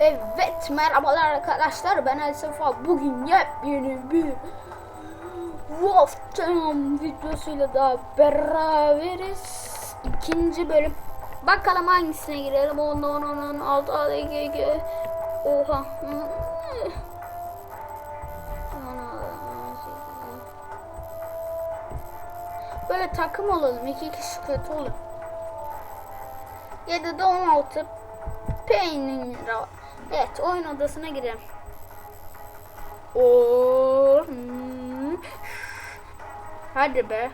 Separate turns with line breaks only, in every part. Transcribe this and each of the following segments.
Evet merhabalar arkadaşlar. Ben El Sefa bugün yepyeni bir Wolf Team videosuyla daha beraberiz. İkinci bölüm. Bakalım hangisine girelim? 10 10 10 10 6 6 2 2 oha. Böyle takım olalım. İki kişi kötü olur. 7'de 16 peynir. Evet oyun odasına girelim. Oo, hmm. Hadi be.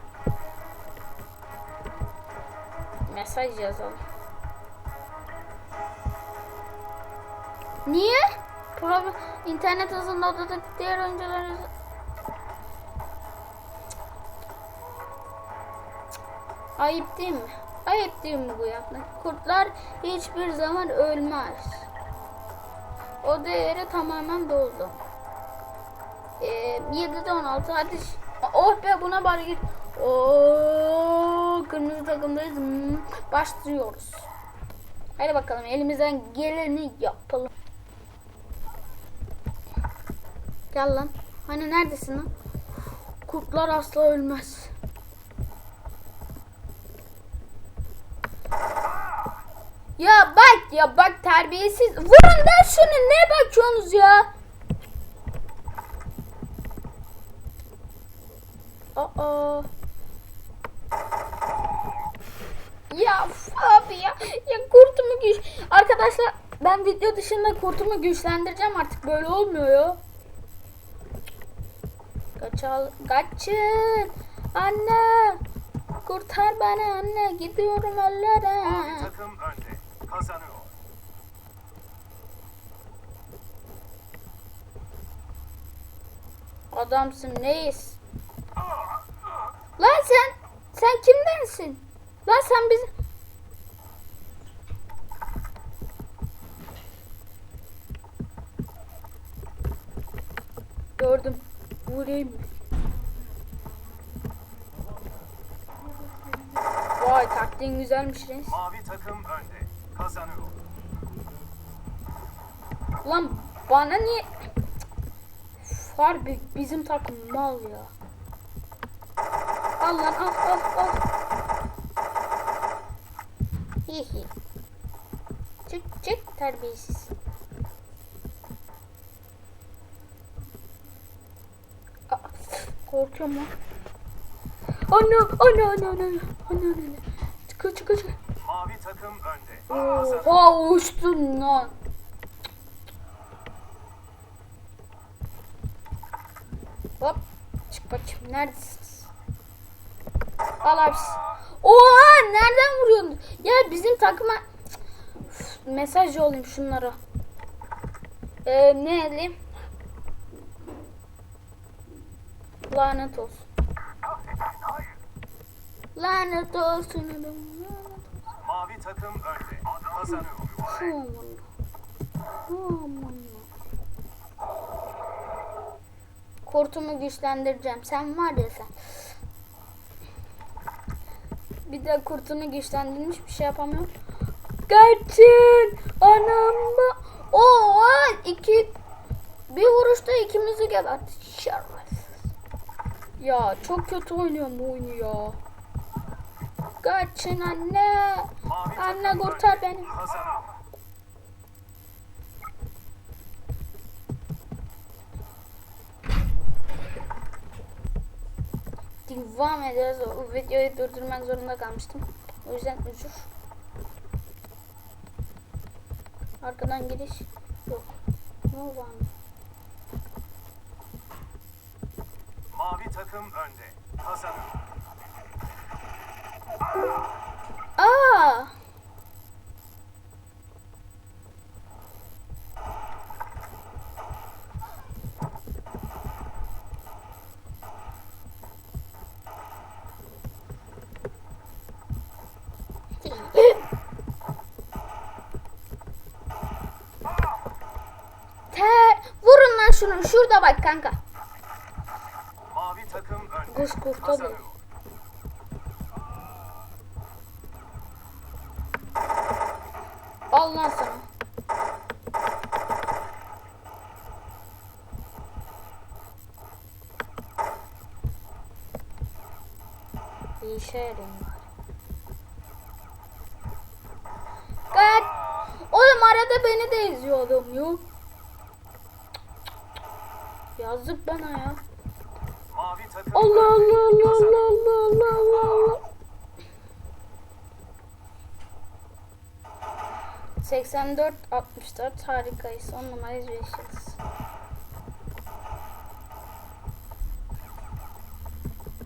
Mesaj yazalım. Niye? Problem internet hızında odada diğer oyuncular Ayıp değil mi? Ayıp değil mi bu yapmak? Kurtlar hiçbir zaman ölmez. O değeri tamamen doldu. Ee, 7'de 16 hadi. Oh be buna bari git. Oo, kırmızı takımdayız. Hmm, başlıyoruz. Hadi bakalım elimizden geleni yapalım. Gel lan. Hani neredesin lan? Kurtlar asla ölmez. Ya bak ya bak terbiyesiz. Vurun da şunu ne bakıyorsunuz ya? Aa. Ya abi ya. Ya kurtumu güç. Arkadaşlar ben video dışında kurtumu güçlendireceğim artık böyle olmuyor ya. Kaçal kaçın. Anne. Kurtar beni anne. Gidiyorum ellere.
Takım önde. Kazanıyor.
Adamsın neyiz? Lan sen sen kimdensin? Lan sen biz Gördüm. Vurayım? Vay taktiğin güzelmiş reis.
Mavi takım önde. Kazanıyor.
Lan bana niye Harbi bizim takım mal ya. Al lan al al al. Hihi. Çık çık terbiyesiz. Aa, Korkuyorum lan. Anne anne anne anne anne anne anne. Çıkı çıkı çıkı.
Mavi takım önde.
Oha uçtun lan. Hop. Çık bakayım. Neredesiniz? Al abi. Oha nereden vuruyorsun? Ya bizim takıma Üf, mesaj yollayayım şunlara. Ee, ne edeyim? Lanet olsun. Lanet olsun. Lanet olsun.
Mavi takım önde. Kazanıyor.
Aman. Aman. Kurtumu güçlendireceğim. Sen var ya sen. Bir de kurtunu güçlendirmiş bir şey yapamıyorum. Kaçın. Anam. Oha iki bir vuruşta ikimizi gebertti. Şerefsiz. Ya çok kötü oynuyorum bu oyunu ya. Kaçın anne. Anne kurtar beni. Devam ediyoruz. O videoyu durdurmak zorunda kalmıştım. O yüzden özür. Arkadan giriş yok. Ne oldu anne?
Mavi takım önde. Kazanıyor.
Aa! yeter. Vurun lan şunu. Şurada bak kanka.
Mavi takım önde.
Koş koş
tabii.
Al lan sana. Bir işe yarayayım bari. Gayet. Oğlum arada beni de izliyordum yok. Yazık bana ya. Allah. Allah Allah
Kazanın.
Allah Allah Allah Allah. 84 64 harikayız. 10 numarayız ve yaşarız.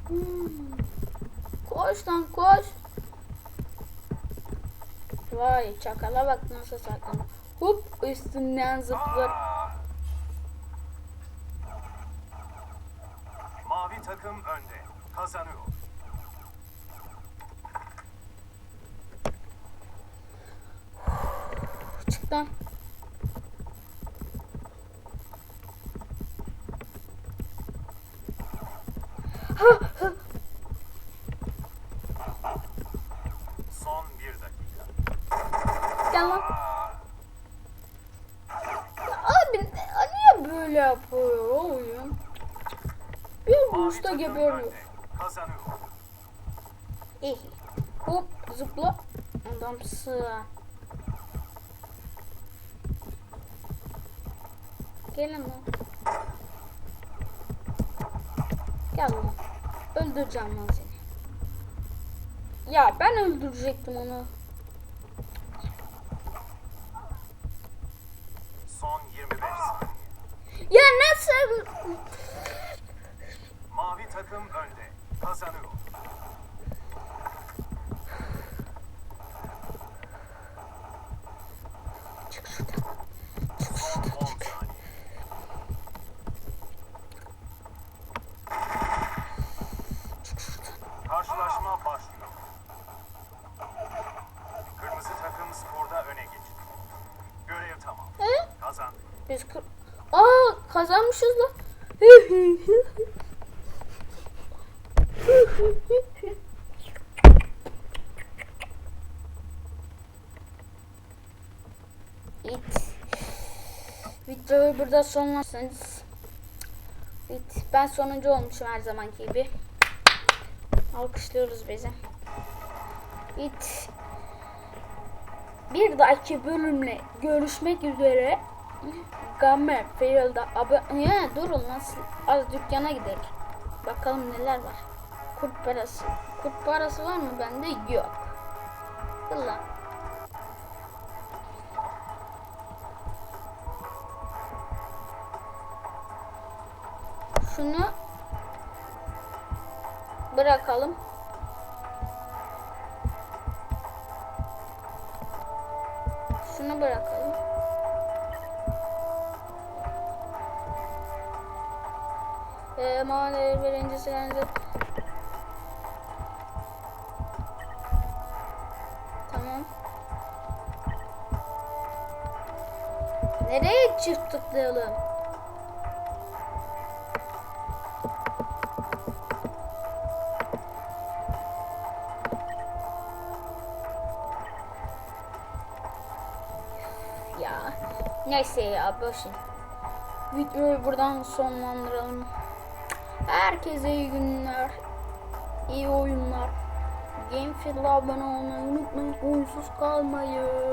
Hmm. Koş lan koş. Vay çakala bak nasıl saklanıyor. Hop üstünden zıplar.
Aa! Mavi takım önde. Kazanıyor.
Çık lan.
Son bir dakika.
Gel lan. Abi niye böyle yapıyor?
Takım
geberiyor. İyi. Hop zıpla. Adamsın. Gelin lan. Gel lan. Öldüreceğim lan seni. Ya ben öldürecektim onu.
Son 25 saniye.
Ya nasıl?
Takım önde. Kazanıyor.
Çık şuradan.
Son 10 saniye. Karşılaşma başlıyor. Kırmızı takım skorda öne geçti. Görev tamam.
He?
Kazandı.
Biz kır... Aa kazanmışız lan. Videoyu burada sonlarsanız. İt. Ben sonuncu olmuşum her zamanki gibi. Alkışlıyoruz bizi. İt. Bir dahaki bölümle görüşmek üzere. Gamer Fail'da abi ya durun nasıl az dükkana gidelim. Bakalım neler var. Kurt parası. Kurt parası var mı bende? Yok. Ulan. Şunu bırakalım. Şunu bırakalım. Ee, Mağara birinci sıranda Nereye çift tıklayalım? Ya neyse ya boşun. Videoyu buradan sonlandıralım. Herkese iyi günler. iyi oyunlar. Gamefield'a abone olmayı unutmayın. Oyunsuz kalmayın.